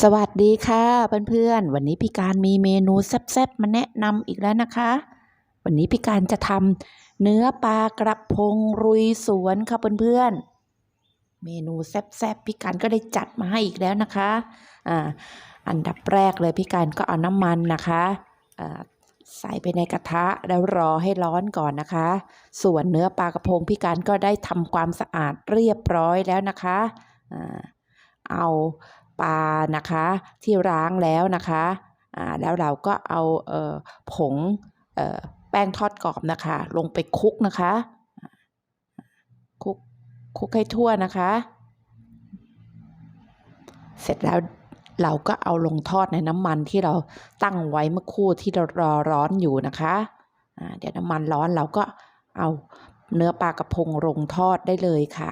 สวัสดีค่ะเพื่อนๆ วันนี้พี่การมีเมนูแซ่บๆมาแนะนำอีกแล้วนะคะ วันนี้พี่การจะทำเนื้อปลากระพงรุยสวนค่ะเพื่อนๆ เมนูแซ่บๆพี่การก็ได้จัดมาให้อีกแล้วนะคะอ่าอันดับแรกเลยพี่การก็เอาน้ำมันนะคะอ่าใส่ไปในกระทะแล้วรอให้ร้อนก่อนนะคะ ส่วนเนื้อปลากระพงพี่การก็ได้ทำความสะอาดเรียบร้อยแล้วนะคะอ่าเอา ปลานะคะที่ล้างแล้วนะคะแล้วเราก็เอาเออผงเออแป้งทอดกรอบนะคะ ลงไปคลุกนะคะคลุกคลุกให้ทั่วนะคะ เสร็จแล้วเราก็เอาลงทอดในน้ำมันที่เราตั้งไว้เมื่อคู่ที่เรารอร้อนอยู่นะคะเดี๋ยวน้ำมันร้อนเราก็เอาเนื้อปลากระพงลงทอดได้เลยค่ะ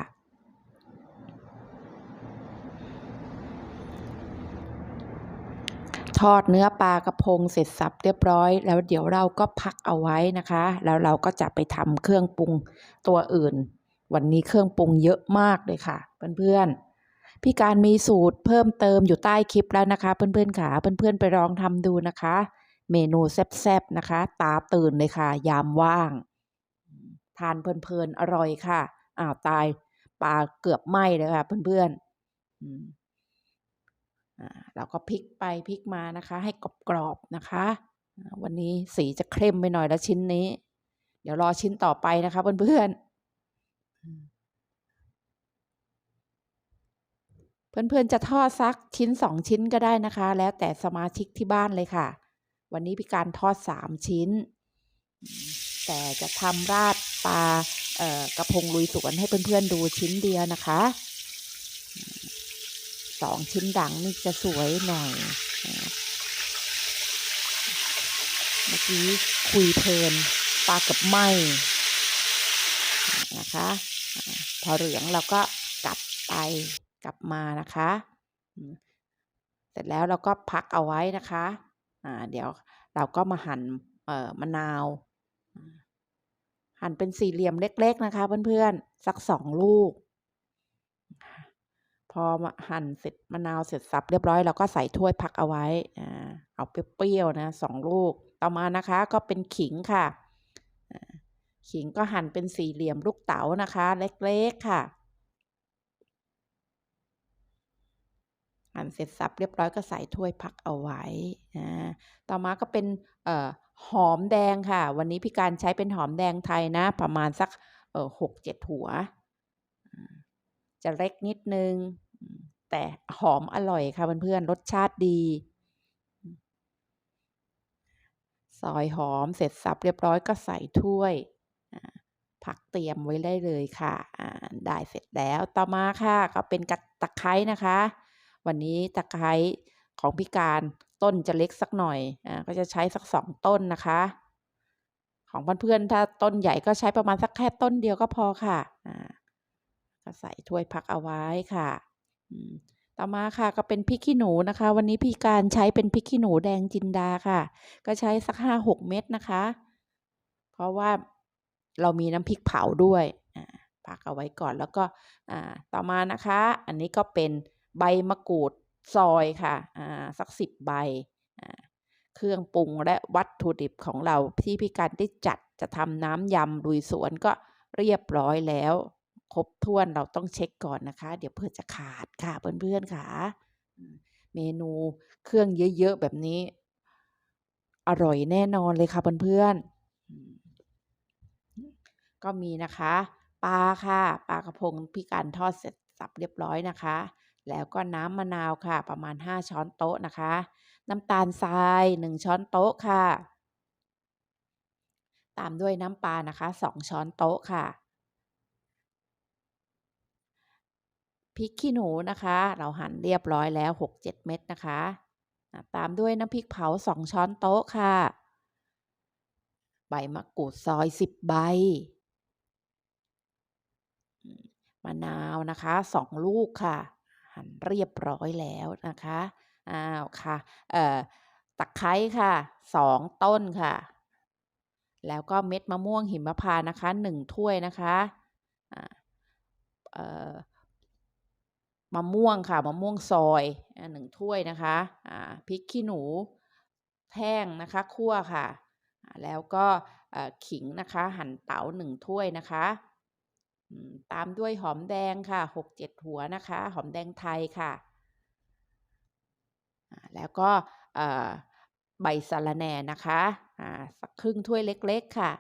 ทอดเนื้อปลากระพงเสร็จสับเรียบร้อย แล้วเดี๋ยวเราก็พักเอาไว้นะคะ แล้วเราก็จะไปทำเครื่องปรุงตัวอื่น วันนี้เครื่องปรุงเยอะมากเลยค่ะ เพื่อนๆพี่การมีสูตรเพิ่มเติมอยู่ใต้คลิปแล้วนะคะ เพื่อนๆค่ะเพื่อนๆไปลองทำดูนะคะ เมนูแซ่บๆนะคะ ตาตื่นเลยค่ะ ยามว่าง ทานเพลินๆอร่อยค่ะอ้าวตายปลาเกือบไหม้เลยค่ะ เพื่อนๆอืมอ่า เราก็พลิกไปพลิกมานะคะ ให้กรอบๆนะคะ วันนี้สีจะเข้มไปหน่อยแล้วชิ้นนี้ เดี๋ยวรอชิ้นต่อไปนะคะเพื่อนๆเพื่อนๆจะทอดสักชิ้นสองชิ้นก็ได้นะคะ แล้วแต่สมาชิกที่บ้านเลยค่ะ วันนี้พี่การทอดสามชิ้น แต่จะทำราดปลากระพงลุยสวนให้เพื่อนๆดูชิ้นเดียวนะคะ สองชิ้นดังนี่จะสวยหน่อย เมื่อกี้คุยเพลินปลากับไหมนะคะ พอเหลืองเราก็กลับไปกลับมานะคะ เสร็จแล้วเราก็พักเอาไว้นะคะอ่าเดี๋ยวเราก็มาหั่นเอ่อมะนาว หั่นเป็นสี่เหลี่ยมเล็ก ๆ นะคะ เพื่อน ๆ สักสองลูก อหั่นเสร็จมะนาวเสร็จสับเรียบร้อยเราก็ใส่ถ้วยพักเอาไว้เอาเปรี้ยวๆนะสองลูก ต่อมานะคะก็เป็นขิงค่ะ ขิงก็หั่นเป็นสี่เหลี่ยมลูกเต๋านะคะ เล็กๆค่ะ หั่นเสร็จสับเรียบร้อยก็ใส่ถ้วยพักเอาไว้ต่อมาก็เป็นออหอมแดงค่ะ วันนี้พี่การใช้เป็นหอมแดงไทยนะ ประมาณสักหกเจ็ดหัวอ่าจะเล็กนิดนึง แต่หอมอร่อยค่ะเพื่อนๆรสชาติดี ซอยหอมเสร็จสับเรียบร้อยก็ใส่ถ้วยผักเตรียมไว้ได้เลยค่ะได้เสร็จแล้วต่อมาค่ะ ก็เป็นกระตะไคร้นะคะ วันนี้ตะไคร้ของพี่การต้นจะเล็กสักหน่อยอ่าก็จะใช้สักสองต้นนะคะ ของเพื่อนๆถ้าต้นใหญ่ก็ใช้ประมาณสักแค่ต้นเดียวก็พอค่ะอ่าก็ใส่ถ้วยพักเอาไว้ค่ะ ต่อมาค่ะก็เป็นพริกขี้หนูนะคะ วันนี้พี่การใช้เป็นพริกขี้หนูแดงจินดาค่ะ ก็ใช้สักห้าหกเม็ดนะคะ เพราะว่าเรามีน้ำพริกเผาด้วยอ่าพักเอาไว้ก่อนแล้วก็อ่าต่อมานะคะ อันนี้ก็เป็นใบมะกรูดซอยค่ะอ่าสักสิบใบเครื่องปรุงและวัตถุดิบของเราที่พี่การได้จัดจะทำน้ำยำลุยสวนก็เรียบร้อยแล้ว ครบถ้วนเราต้องเช็คก่อนนะคะ เดี๋ยวเพื่อจะขาดค่ะเพื่อนๆค่ะ เมนูเครื่องเยอะๆแบบนี้ อร่อยแน่นอนเลยค่ะเพื่อนๆอืมก็มีนะคะปลาค่ะปลากระพงพี่การทอดเสร็จสับเรียบร้อยนะคะ แล้วก็น้ำมะนาวค่ะ ประมาณ 5 ช้อนโต๊ะนะคะ น้ำตาลทราย 1 ช้อนโต๊ะค่ะ ตามด้วยน้ำปลานะคะ 2 ช้อนโต๊ะค่ะ พริกขี้หนูนะคะ เราหั่นเรียบร้อยแล้ว 6-7 เม็ดนะคะ ตามด้วยน้ำพริกเผา 2 ช้อนโต๊ะค่ะ ใบมะกรูดซอย 10 ใบมมะนาวนะคะ 2 ลูกค่ะ หั่นเรียบร้อยแล้วนะคะ อ้าวค่ะ เอ่อ ตะไคร้ค่ะ 2 ต้นค่ะ แล้วก็เม็ดมะม่วงหิมพานต์นะคะ 1 ถ้วยนะคะ อ่า เอ่อ มะม่วงค่ะมะม่วงซอยหนึ่งถ้วยนะคะพริกขี้หนูแห้งนะคะคั่วค่ะ แล้วก็ขิงนะคะ หั่นเต๋าหนึ่งถ้วยนะคะตามด้วยหอมแดงค่ะหกเจ็ดหัวนะคะ หอมแดงไทยค่ะ แล้วก็ใบสะระแหน่นะคะสักครึ่งถ้วยเล็กๆค่ะ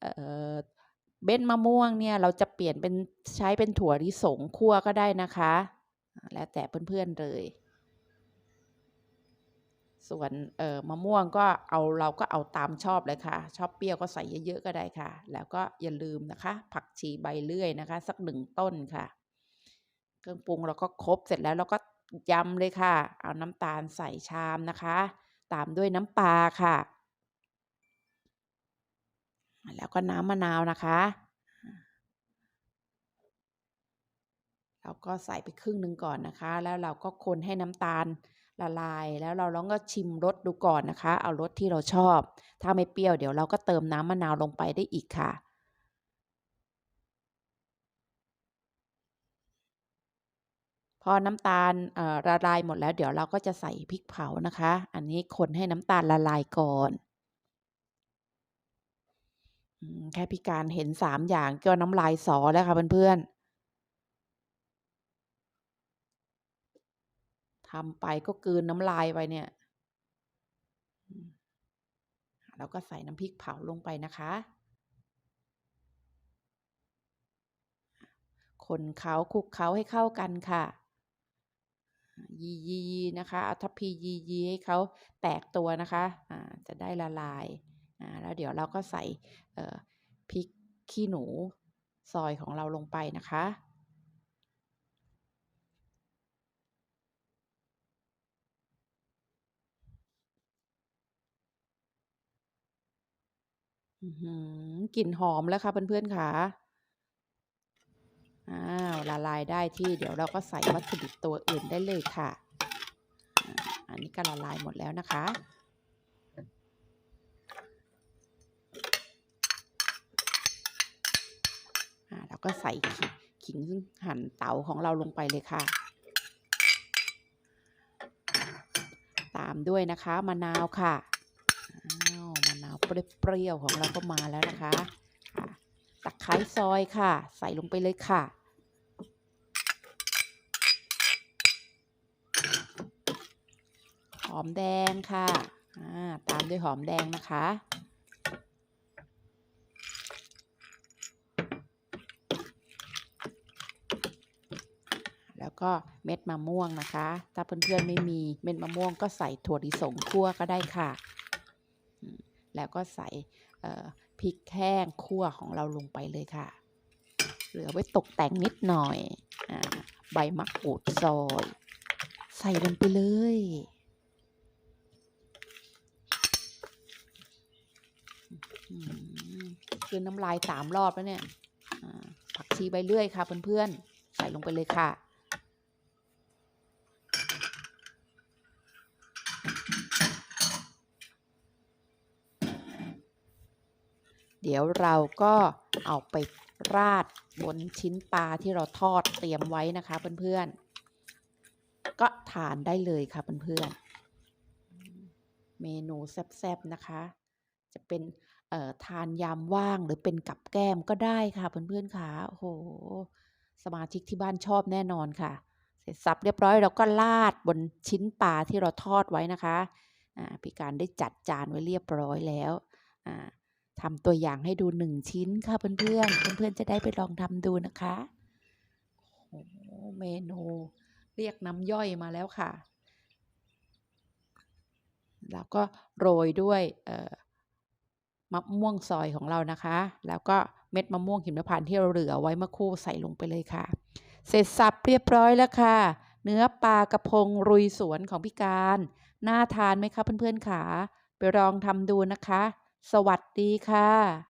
เอ่อ เม็ดมะม่วงเนี่ยเราจะเปลี่ยนเป็นใช้เป็นถั่วลิสงคั่วก็ได้นะคะ แล้วแต่เพื่อนๆเลย ส่วนเอ่อมะม่วงก็เอาเราก็เอาตามชอบเลยค่ะ ชอบเปรี้ยวก็ใส่เยอะๆก็ได้ค่ะ แล้วก็อย่าลืมนะคะ ผักชีใบเลื่อยนะคะ สักหนึ่งต้นค่ะ เครื่องปรุงเราก็ครบเสร็จแล้วเราก็ยำเลยค่ะ เอาน้ำตาลใส่ชามนะคะ ตามด้วยน้ำปลาค่ะ แล้วก็น้ำมะนาวนะคะเราก็ใส่ไปครึ่งหนึ่งก่อนนะคะ แล้วเราก็คนให้น้ำตาลละลาย แล้วเราลองก็ชิมรสดูก่อนนะคะ เอารสที่เราชอบ ถ้าไม่เปรี้ยวเดี๋ยวเราก็เติมน้ำมะนาวลงไปได้อีกค่ะ พอน้ำตาลเอ่อละลายหมดแล้วเดี๋ยวเราก็จะใส่พริกเผานะคะ อันนี้คนให้น้ำตาลละลายก่อน แค่พิการเห็นสามอย่างก็น้ำลายสอแล้วค่ะเพื่อนๆทำไปก็กลืนน้ำลายไปเนี่ย แล้วก็ใส่น้ำพริกเผาลงไปนะคะ คนเขาคลุกเขาให้เข้ากันค่ะ ยียีนะคะ เอาทัพพียียีให้เขาแตกตัวนะคะอ่าจะได้ละลาย อ่าแล้วเดี๋ยวเราก็ใส่พริกขี้หนูซอยของเราลงไปนะคะกลิ่นหอมแล้วค่ะเพื่อนๆค่ะ อ้าวละลายได้ที่เดี๋ยวเราก็ใส่วัตถุดิบตัวอื่นได้เลยค่ะ อันนี้ก็ละลายหมดแล้วนะคะ อ่าเราก็ใส่ขิงขิงหั่นเตาของเราลงไปเลยค่ะ ตามด้วยนะคะมะนาวค่ะอ้าวมะนาวเปรี้ยวๆของเราก็มาแล้วนะคะตะไคร้ซอยค่ะ ใส่ลงไปเลยค่ะหอมแดงค่ะ ตามด้วยหอมแดงนะคะ แล้ว ก็เม็ดมะม่วงนะคะ ถ้าเพื่อนๆไม่มีเม็ดมะม่วงก็ใส่ถั่วลิสงคั่วก็ได้ค่ะ แล้วก็ใส่พริกแห้งคั่วของเราลงไปเลยค่ะ เหลือไว้ตกแต่งนิดหน่อยอใบมะกรูดซอย ใส่ลงไปเลยคือน้ำลายสามรอบแล้วเนี่ยผักชีใบเลื่อยค่ะเพื่อนๆ ใส่ลงไปเลยค่ะ เดี๋ยวเราก็เอาไปราดบนชิ้นปลาที่เราทอดเตรียมไว้นะคะเพื่อนๆ ก็ทานได้เลยค่ะเพื่อนๆ เมนูแซ่บๆนะคะ จะเป็นเอ่อทานยามว่างหรือเป็นกับแก้มก็ได้ค่ะเพื่อนๆค่ะโอ้โห สมาชิกที่บ้านชอบแน่นอนค่ะ เสร็จสับเรียบร้อยเราก็ราดบนชิ้นปลาที่เราทอดไว้นะคะอ่าพี่การได้จัดจานไว้เรียบร้อยแล้วอ่า ทำตัวอย่างให้ดูหนึ่งชิ้นค่ะเพื่อนๆเพื่อนๆจะได้ไปลองทำดูนะคะโอ้เมนูเรียกน้ำย่อยมาแล้วค่ะ แล้วก็โรยด้วยมะม่วงซอยของเรานะคะ แล้วก็เม็ดมะม่วงหิมพานต์ที่เราเหลือไว้เมื่อคู่ใส่ลงไปเลยค่ะ เสร็จสับเรียบร้อยแล้วค่ะ เนื้อปลากระพงรุยสวนของพี่การ น่าทานไหมคะเพื่อนๆค่ะ ไปลองทำดูนะคะ สวัสดีค่ะ